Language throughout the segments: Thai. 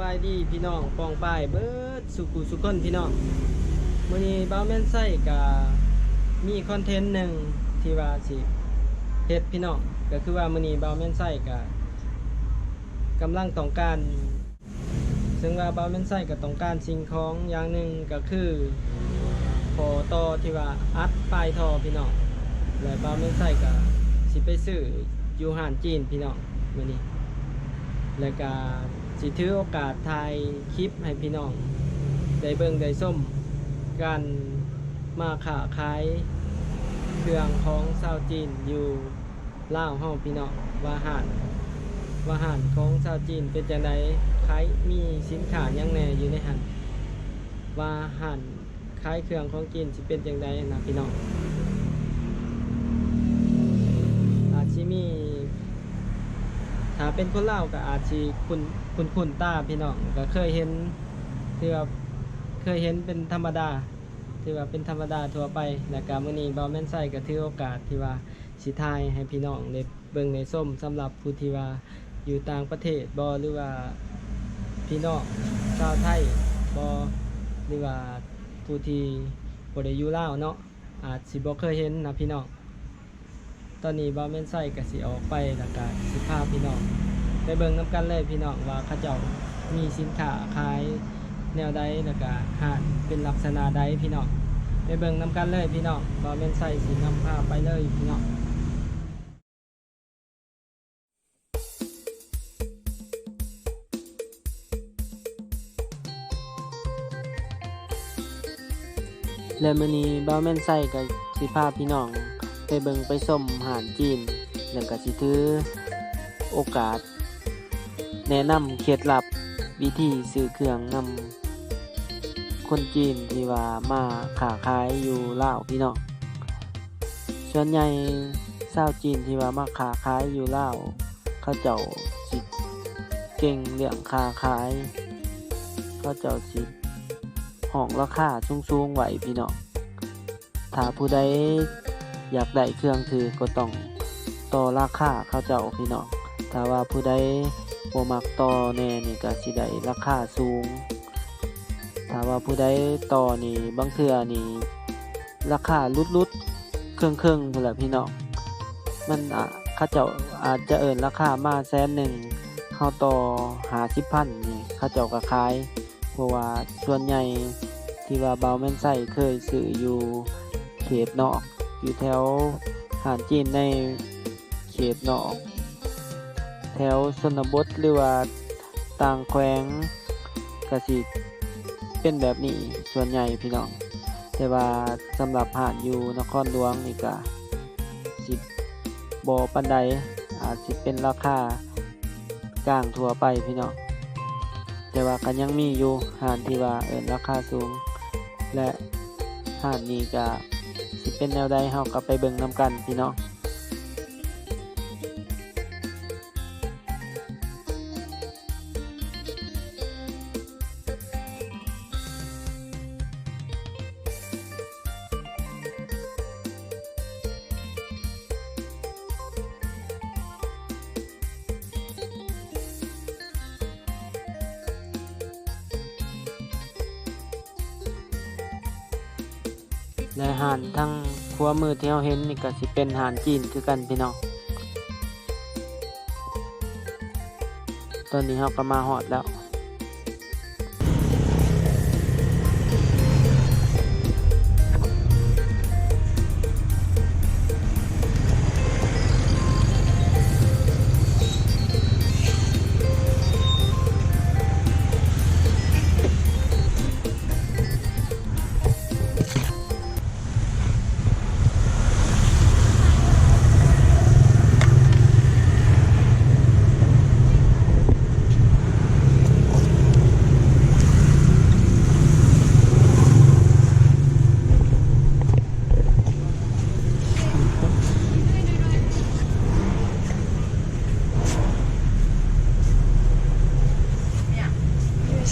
บายดีพี่น้องปองป้ายเบิดสุกุสุคนพี่น้องมื้อนี้บ้าแม่นไส้กับมีคอนเทนต์หนึ่งที่ว่าสิเฮ็ดพี่น้องก็คือว่ามื้อนี้บ้าแม่นไส้กับกำลังต้องการ ซึ่งว่าบ้าแม่นไส้ก็ต้องการสิ่งของอย่างหนึ่งก็คือพอต่อที่ว่าอัดปลายทอพี่น้องและบ้าแม่นไส้ก็สิไปซื้ออยู่ห้านจีนพี่น้องมื้อนี้แล้วก็ สิถือโอกาสถ่ายคลิปให้พี่น้อง ได้เบิ่งได้ส้มการมาขาขายเครื่องของชาวจีนอยู่ล่าวเฮาพี่น้องว่าหานว่าหานของชาวจีนเป็นจังไดขายมีสินค้ายังแหน่อยู่ในหันว่าหานขายเครื่องของจีนสิเป็นจังไดนะพี่น้องอาจสิมี ถ้าเป็นคนเล่าก็อาจสิคุณคุณคุณตาพี่น้องก็เคยเห็นที่ว่าเคยเห็นเป็นธรรมดาที่ว่าเป็นธรรมดาทั่วไปแล้วก็มื้อนี้บ่แม่นใส่ก็ถือโอกาสที่ว่าสิทายให้พี่น้องได้เบิ่งได้ส้มสำหรับผู้ที่ว่าอยู่ต่างประเทศบ่หรือว่าพี่น้องชาวไทยบ่หรือว่าผู้ที่บ่ได้อยู่ลาวเนาะอาจสิบ่เคยเห็นนะพี่น้อง ตอนนี้บ่แม่นไส้ก็สิออกไปแล้วก็สิพาพี่น้องไปเบิ่งนํกันเลยพี่น้องว่าเขาเจ้ามีสินค้าขายแนวใดแล้วก็หาเป็นลักษณะใดพี่น้องไปเบิ่งนํกันเลยพี่น้องบ่แม่นไส้สินำพาไปเลยพี่น้องและมื้อนี้บ่แม่นไส้ก็สิพาพี่น้อง เบิงไปส้มอาหารจีนแล้วก็สิถือโอกาส แนะนำเคล็ดลับวิธีซื้อเครื่องนำคนจีนที่ว่ามาขาขายอยู่ลาวพี่น้องส่วนใหญ่ชาวจีนที่ว่ามาขาขายอยู่ลาวเขาเจ้าสิเก่งเรื่องขาขายเขาเจ้าสิห้องราคาสูงๆไหวพี่น้องถ้าผู้ใด อยากได้เครื่องถือก็ต้องต่อราคาเขาเจ้าพี่น้องถ้าว่าผู้ใดบ่มักต่อแน่นี่ก็สิได้ราคาสูง ถ้าว่าผู้ใดต่อนี่บางเทื่อนี่ราคาลุดๆเครื่องๆพุ่นแหละพี่น้องมันอะเขาเจ้าอาจจะเอินราคามาแสนหนึ่งเฮาต่อ50,000นี่เขาเจ้าก็ขายเพราะว่าส่วนใหญ่ที่ว่าเบาแม่นไส้เคยซื้ออยู่เขตนอก อยู่แถวหานจีนในเขตหนอกแถวชนบทหรือว่าต่างแขวงกสิเป็นแบบนี้ส่วนใหญ่พี่น้อง แต่ว่าสำหรับหานอยู่นครหลวงนี่ก็สิบอปันใดอาจสิเป็นราคากลางทั่วไปพี่น้องแต่ว่าก็ยังมีอยู่หานที่ว่าเอินราคาสูง และหานนี้ก็ สิเป็นแนวใดเฮาก็ไปเบิ่งนำกันพี่น้อง และหานทั้งครัวมือที่เราเห็นนี่ก็สิเป็นหานจีนคือกันพี่น้องตอนนี้เราก็มาหอดแล้ว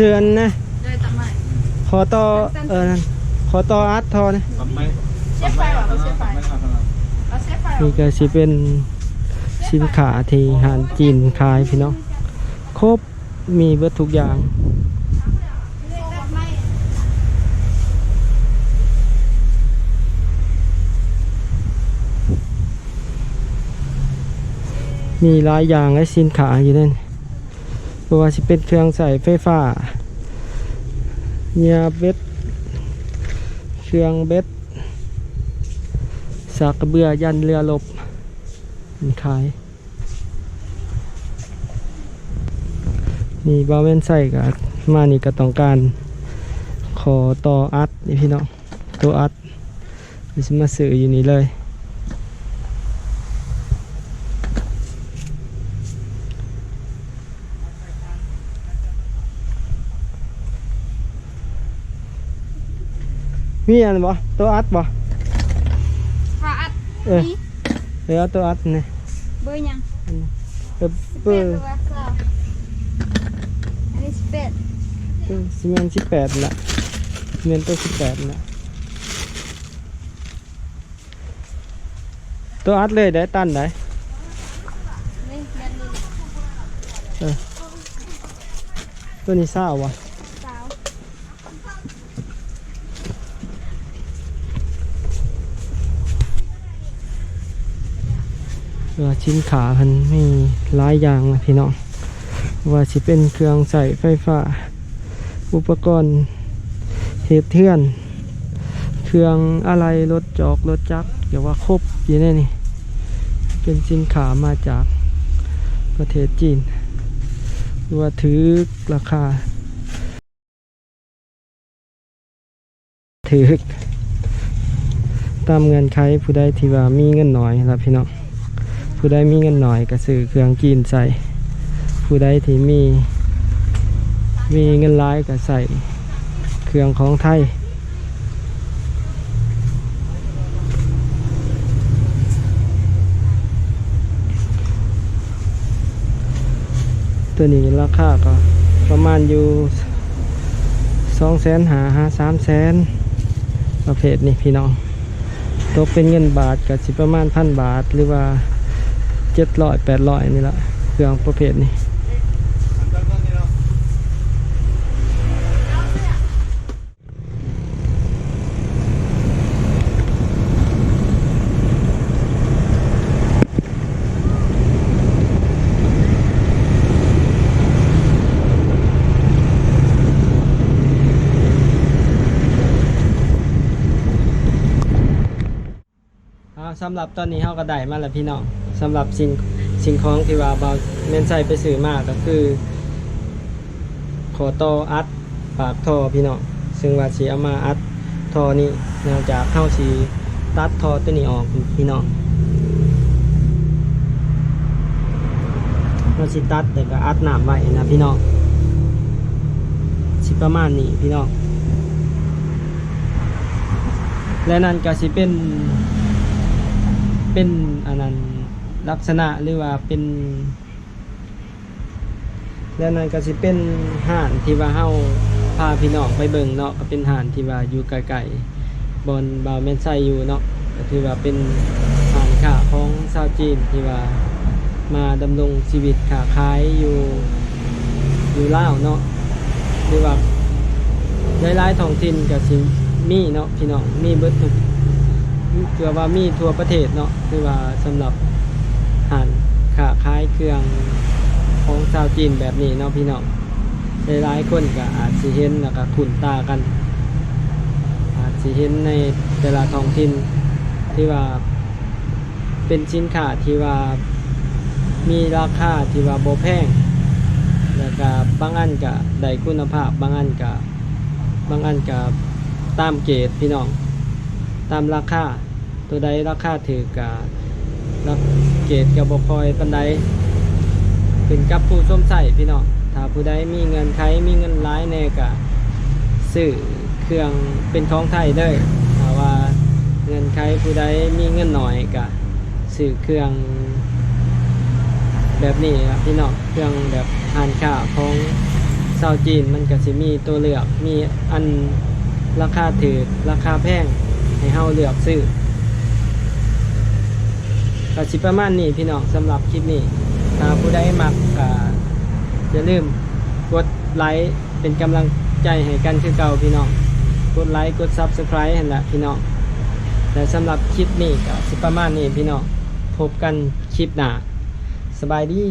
เชือนนะเลยทำไมขอต่อเออนั่นขอต่ออาร์ตทอนะทำไมเสียไฟว่ะเราเสียไฟไม่ทำอะไรเราเสียไฟนี่ก็สิเป็นสินค้าที่อาหารจีนขายพี่น้องครบมีเบิดทุกอย่างมีหลายอย่างและสินค้าอยู่นั่น เพราะว่าสิเป็นเครื่องใส่ไฟฟ้าเนียเบ็ด เครื่องเบ็ดสากกระเบือยันเรือลบมีขายนี่บาเวนใส่กับมานี่ก็ต้องการ ขอต่ออัดนี่พี่น้องตัวอัดนี่สิมาซื้ออยู่นี่เลย มีอันบ่ตัวอัดบ่ฟ้าอัดเออเดี๋ยวเอาตัวอัดนี่เบอร์ยังเออเบอร์ว่าเก้าอันนี้สิบแปดซีเมนสิบแปดละซีเมนตัวสิบแปดละตัวอัดเลยได้ตันได้นี่แมนนี่ตัวนี้เศร้าวะ สาว เออชิ้นขาพันมีหลายอย่างนะพี่น้องว่าสิเป็นเครื่องใส่ไฟฟ้า อุปกรณ์เหตุเทือน เครื่องอะไรรถจอกรถจักรอย่าว่าครบอยู่ในนี่เป็นสินค้ามาจากประเทศจีนหรือว่าถือราคา ถือตามเงินไขผู้ใดที่ว่ามีเงินน้อยครับพี่น้อง ผู้ใดมีเงินหน้อยก็ซื้อเครื่องจีนใส่ ผู้ใดที่มีมีเงินร้ายก็ใส่เครื่องของไทยตัวนี้ราคาก็ประมาณอยู่สองแสนหาหาสามแสนประเภทนี้พี่น้องตกเป็นเงินบาทก็สิประมาณพันบาทหรือว่า เจ็ดร้อยแปดร้อยนี่ละเครื่องประเภทนี้สำหรับตอนนี้เราก็ได้มาแล้วพี่น้อง สำหรับสิ่งสิ่งของที่ว่าเบาเมนใส่ไปซื้อมากก็คือขอต่ออัดปากท่อพี่น้องซึ่งว่าสีเอามาอัดท่อนี้เนื่องจากเข้าสีตัดท่อตัวนี้ออกพี่น้องเราสิตัดแต่ก็อัดหน้ำไว้นะพี่น้องสิประมาณนี้พี่น้องและนั่นก็สิเป็นเป็นอันนั้น ลักษณะหรือว่าเป็น แล้วนั่นก็สิเป็นห่านที่ว่าเฮาพาพี่น้องไปเบิ่งเนาะก็เป็นห่านที่ว่าอยู่ไกลๆบนบาวแม่นไซอยู่เนาะก็ถือว่าเป็นห่านค้าของชาวจีนที่ว่ามาดำรงชีวิตค้าขายอยู่อยู่ลาวเนาะหรือว่าหลายๆท้องถิ่นก็สิมีเนาะพี่น้องมีเบิดทุกคือว่ามีทั่วประเทศเนาะคือว่าสำหรับ ขาขายเครื่องของชาวจีนแบบนี้เนาะพี่น้องหลายๆคนก็อาจสิเห็นแล้วก็คุ้นตากัน อาจสิเห็นในแต่ละท้องถิ่นที่ว่าเป็นสินค้าที่ว่ามีราคาที่ว่าโบแพงแล้วก็บางอันก็ได้คุณภาพ บางอันก็บางอันก็ตามเกรดพี่น้อง ตามราคาตัวใดราคาถือกะรัก เกรดกับบคอยปันใดเป็นกับผู้ส้มใส่พี่น้องถ้าผู้ใดมีเงินใครมีเงินร้ายแน่กะซื้อเครื่องเป็นของไทยเด้อถ้าว่าเงินใครผู้ใดมีเงินหน่อยกะซื้อเครื่อง แบบนี้ครับพี่น้องเครื่องแบบทานข้าของชาวจีนมันก็สิมีตัวเลือกมีอันราคาถือราคาแพงให้เฮาเลือกซื้อ ก็สิประมาณนี้พี่น้องสำหรับคลิปนี้ผู้ใดมักก็อย่าลืมกดไลค์เป็นกำลังใจให้กันคือเก่าพี่น้อง กดไลค์กด Subscribe เห็นละพี่น้องแต่สำหรับคลิปนี้ก็สิประมาณนี้พี่น้องพบกันคลิปหน้าสบายดี